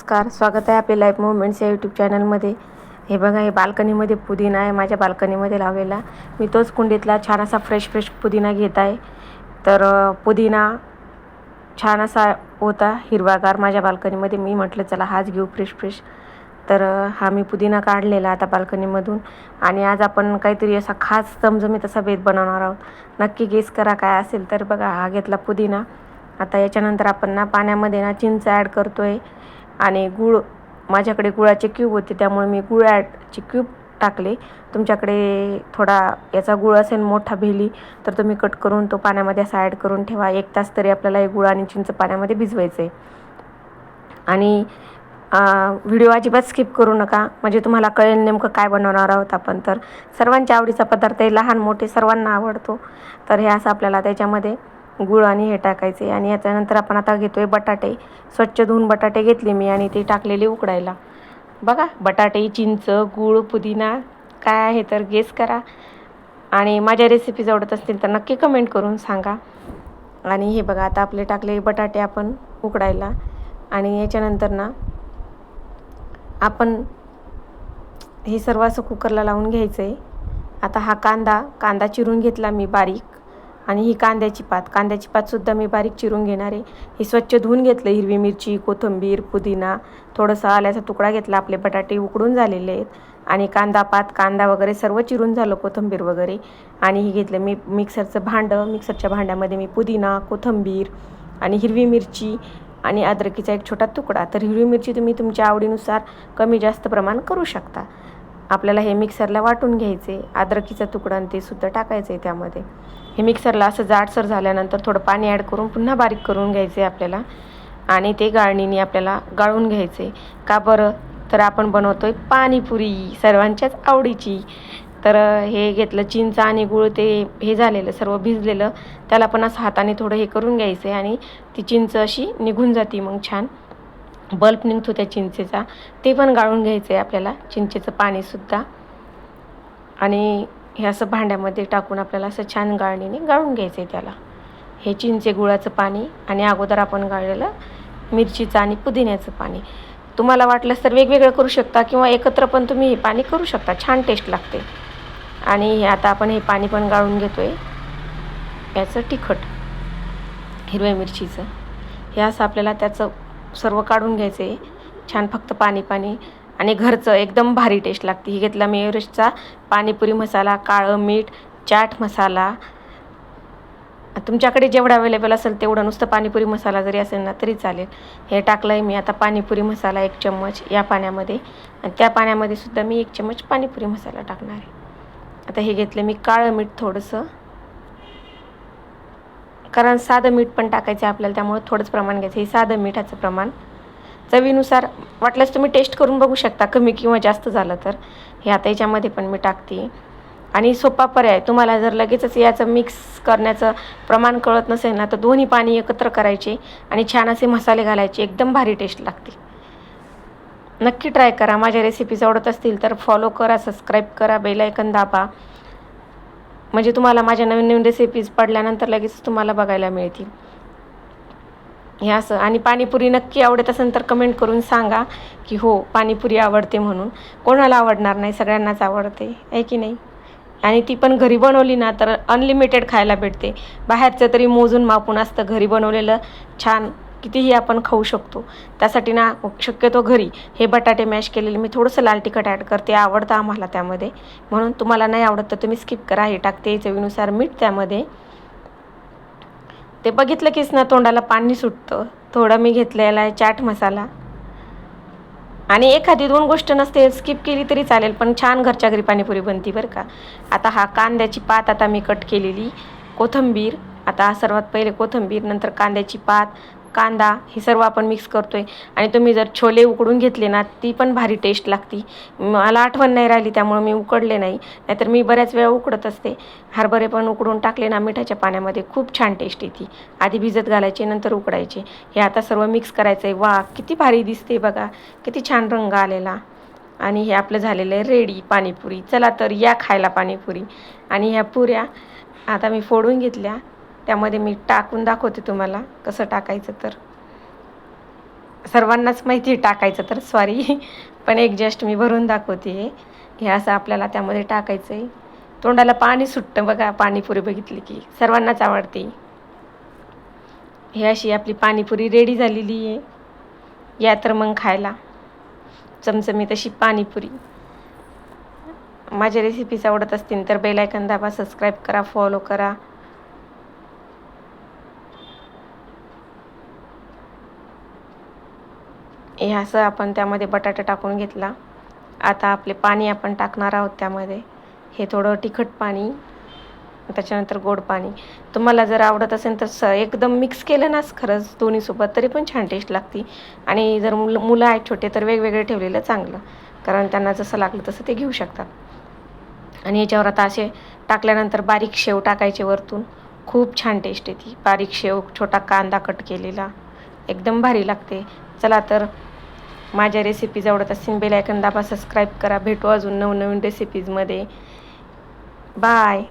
नमस्कार स्वागत आहे आपले लाईफ मुवमेंट्स या यूट्यूब चॅनलमध्ये हे बघा हे बाल्कनीमध्ये पुदिना आहे माझ्या बाल्कनीमध्ये लावलेला. मी तोच कुंडीतला छान असा फ्रेश फ्रेश पुदिना घेत आहे. तर पुदिना छान असा होता हिरवागार माझ्या बाल्कनीमध्ये. मी म्हटलं चला हाच घेऊ फ्रेश फ्रेश तर हा मी पुदिना काढलेला आता बाल्कनीमधून. आणि आज आपण काहीतरी असा खास चमचमीत असा बेत बनवणार आहोत. नक्की गेस करा काय असेल तर बघा हा घेतला पुदिना. आता याच्यानंतर आपण ना पाण्यामध्ये ना चिंच ॲड करतो आहे आणि गूळ माझ्याकडे गुळाचे क्यूब होते त्यामुळे मी गुळ ॲडचे क्यूब टाकले. तुमच्याकडे थोडा याचा गुळ असेल मोठा भेली तर तुम्ही कट करून तो पाण्यामध्ये असा ॲड करून ठेवा. एक तास तरी आपल्याला हे गुळ आणि चिंच पाण्यामध्ये भिजवायचं आहे आणि व्हिडिओ अजिबात स्किप करू नका. म्हणजे तुम्हाला कळेल नेमकं काय बनवणार आहोत आपण. तर सर्वांच्या आवडीचा पदार्थ आहे लहान मोठे सर्वांना आवडतो. तर हे असं आपल्याला त्याच्यामध्ये गूळ आणि हे टाकायचे. आणि याच्यानंतर आपण आता घेतो आहे बटाटे. स्वच्छ धुवून बटाटे घेतले मी आणि ते टाकलेले उकडायला. बघा बटाटे चिंच गूळ पुदिना काय आहे तर गेस करा. आणि माझ्या रेसिपीज आवडत असतील तर नक्की कमेंट करून सांगा. आणि हे बघा आता आपले टाकले बटाटे आपण उकडायला. आणि याच्यानंतर ना आपण हे सर्व असं कुकरला लावून घ्यायचं आहे आता हा कांदा कांदा चिरून घेतला मी बारीक. आणि ही कांद्याची पात. कांद्याची पातसुद्धा मी बारीक चिरून घेणार आहे. ही स्वच्छ धुवून घेतलं हिरवी मिरची कोथिंबीर पुदिना थोडंसं आल्याचा तुकडा घेतला आपले बटाटे उकडून झालेले आहेत. आणि कांदा पात कांदा वगैरे सर्व चिरून झालं कोथिंबीर वगैरे. आणि हे घेतलं मी मिक्सरचं भांडं मिक्सरच्या भांड्यामध्ये मी पुदिना कोथिंबीर आणि हिरवी मिरची आणि अद्रकीचा एक छोटा तुकडा. तर हिरवी मिरची तुम्ही तुमच्या आवडीनुसार कमी जास्त प्रमाण करू शकता. आपल्याला हे मिक्सरला वाटून घ्यायचे अद्रकीचा तुकडा आणि ते सुद्धा टाकायचं आहे त्यामध्ये. हे मिक्सरला असं जाडसर झाल्यानंतर थोडं पाणी ॲड करून पुन्हा बारीक करून घ्यायचे आपल्याला. आणि ते गाळणीने आपल्याला गाळून घ्यायचे. का बरं? तर आपण बनवतो आहे पाणीपुरी सर्वांच्याच आवडीची. तर हे घेतलं चिंच आणि गुळ ते हे झालेलं सर्व भिजलेलं त्याला पण असं हाताने थोडं हे करून घ्यायचं आहे आणि ती चिंच अशी निघून जाते मग छान. बल्ब निघतो त्या चिंचेचा. ते पण गाळून घ्यायचं आहे आपल्याला. चिंचेचं पाणीसुद्धा आणि हे असं भांड्यामध्ये टाकून आपल्याला असं छान गाळणीने गाळून घ्यायचं आहे त्याला. हे चिंचे गुळाचं पाणी आणि अगोदर आपण गाळलेलं मिरचीचं आणि पुदिन्याचं पाणी. तुम्हाला वाटलंच तर वेगवेगळं करू शकता किंवा एकत्र पण तुम्ही हे पाणी करू शकता. छान टेस्ट लागते. आणि हे आता आपण हे पाणी पण गाळून घेतो आहे याचं तिखट हिरव्या मिरचीचं. हे असं आपल्याला त्याचं सर्व काढून घ्यायचे. छान फक्त पाणी पाणी. आणि घरचं एकदम भारी टेस्ट लागते. ही घेतला मी एव्हरेस्टचा पाणीपुरी मसाला काळं मीठ चाट मसाला. तुमच्याकडे जेवढं अवेलेबल असेल तेवढं नुसतं पाणीपुरी मसाला जरी असेल ना तरी चालेल. हे टाकलं आहे मी आता पाणीपुरी मसाला एक चम्मच या पाण्यामध्ये. आणि त्या पाण्यामध्ये सुद्धा मी एक चम्मच पाणीपुरी मसाला टाकणार आहे. आता हे घेतलं मी काळं मीठ थोडंसं. कारण साधं मीठ पण टाकायचं आहे आपल्याला त्यामुळे थोडंच प्रमाण घ्यायचं हे साधं मिठाचं प्रमाण. चवीनुसार वाटल्यास तुम्ही टेस्ट करून बघू शकता कमी किंवा जास्त झालं तर. हे आता याच्यामध्ये पण मी टाकते. आणि सोपा पर्याय तुम्हाला जर लगेचच याचं मिक्स करण्याचं प्रमाण कळत नसेल ना तर दोन्ही पाणी एकत्र करायचे आणि छान असे मसाले घालायचे एकदम भारी टेस्ट लागते. नक्की ट्राय करा. माझ्या रेसिपीज आवडत असतील तर फॉलो करा सबस्क्राईब करा बेलायकन दाबा. म्हणजे तुम्हाला माझ्या नवीन नवीन रेसिपीज पडल्यानंतर लगेच तुम्हाला बघायला मिळतील. हे असं. आणि पाणीपुरी नक्की आवडत असेल तर कमेंट करून सांगा की हो पाणीपुरी आवडते म्हणून. कोणाला आवडणार नाही? सगळ्यांनाच आवडते. आहे की नाही? आणि ती पण घरी बनवली ना तर अनलिमिटेड खायला भेटते. बाहेरचं तरी मोजून मापून असतं घरी बनवलेलं. छान. कितीही आपण खाऊ शकतो. त्यासाठी ना शक्यतो घरी हे बटाटे मॅश केलेले मी थोडंसं लाल तिखट ॲड करते आवडतं आम्हाला त्यामध्ये. म्हणून तुम्हाला नाही आवडत तर तुम्ही स्किप करा हे टाकते चवीनुसार मीठ त्यामध्ये. ते बघितलं कीच ना तोंडाला पाणी सुटतं. थोडं मी घेतलेला आहे चाट मसाला. आणि एखादी दोन गोष्ट नसते स्किप केली तरी चालेल पण छान घरच्या घरी पाणीपुरी बनती बरं का. आता हा कांद्याची पात आता मी कट केलेली. कोथंबीर आता सर्वात पहिले कोथंबीर नंतर कांद्याची पात कांदा हे सर्व आपण मिक्स करतो आहे आणि तुम्ही जर छोले उकडून घेतले ना ती पण भारी टेस्ट लागती. मला आठवण नाही राहिली त्यामुळे मी उकडले नाही. नाहीतर मी बऱ्याच वेळा उकडत असते. हरभरे पण उकडून टाकले ना मिठाच्या पाण्यामध्ये. खूप छान टेस्ट येते. आधी भिजत घालायचे नंतर उकडायचे. हे आता सर्व मिक्स करायचं आहे वा किती भारी दिसते बघा. किती छान रंग आलेला. आणि हे आपलं झालेलं आहे रेडी पाणीपुरी. चला तर या खायला पाणीपुरी. आणि ह्या पुऱ्या आता मी फोडून घेतल्या. त्यामध्ये मी टाकून दाखवते तुम्हाला कसं टाकायचं तर. सर्वांनाच माहिती आहे टाकायचं तर सॉरी पण एक जस्ट मी भरून दाखवते. हे असं आपल्याला त्यामध्ये टाकायचं आहे तोंडाला पाणी सुटतं बघा पाणीपुरी बघितली की. सर्वांनाच आवडते. ही अशी आपली पाणीपुरी रेडी झालेली आहे. या तर मग खायला. चमचमीत अशी पाणीपुरी. माझ्या रेसिपीज आवडत असतील तर बेलायकन दाबा सबस्क्राईब करा फॉलो करा. हे असं आपण त्यामध्ये बटाटा टाकून घेतला. आता आपले पाणी आपण टाकणार आहोत त्यामध्ये. हे थोडं तिखट पाणी त्याच्यानंतर गोड पाणी. तुम्हाला जर आवडत असेल तर स एकदम मिक्स केलं नाच खरंच दोन्हीसोबत तरी पण छान टेस्ट लागते. आणि जर मुलं मुलं आहेत छोटे तर वेगवेगळे ठेवलेलं चांगलं. कारण त्यांना जसं लागलं तसं ते घेऊ शकतात. आणि याच्यावर आता असे टाकल्यानंतर बारीक शेव टाकायचे वरतून. खूप छान टेस्ट येते. बारीक शेव छोटा कांदा कट केलेला. एकदम भारी लागते. चला तर माझ्या रेसिपीज आवडत असतील बेल आयकन दाबा सबस्क्राईब करा. भेटू अजून नवनवीन रेसिपीजमध्ये बाय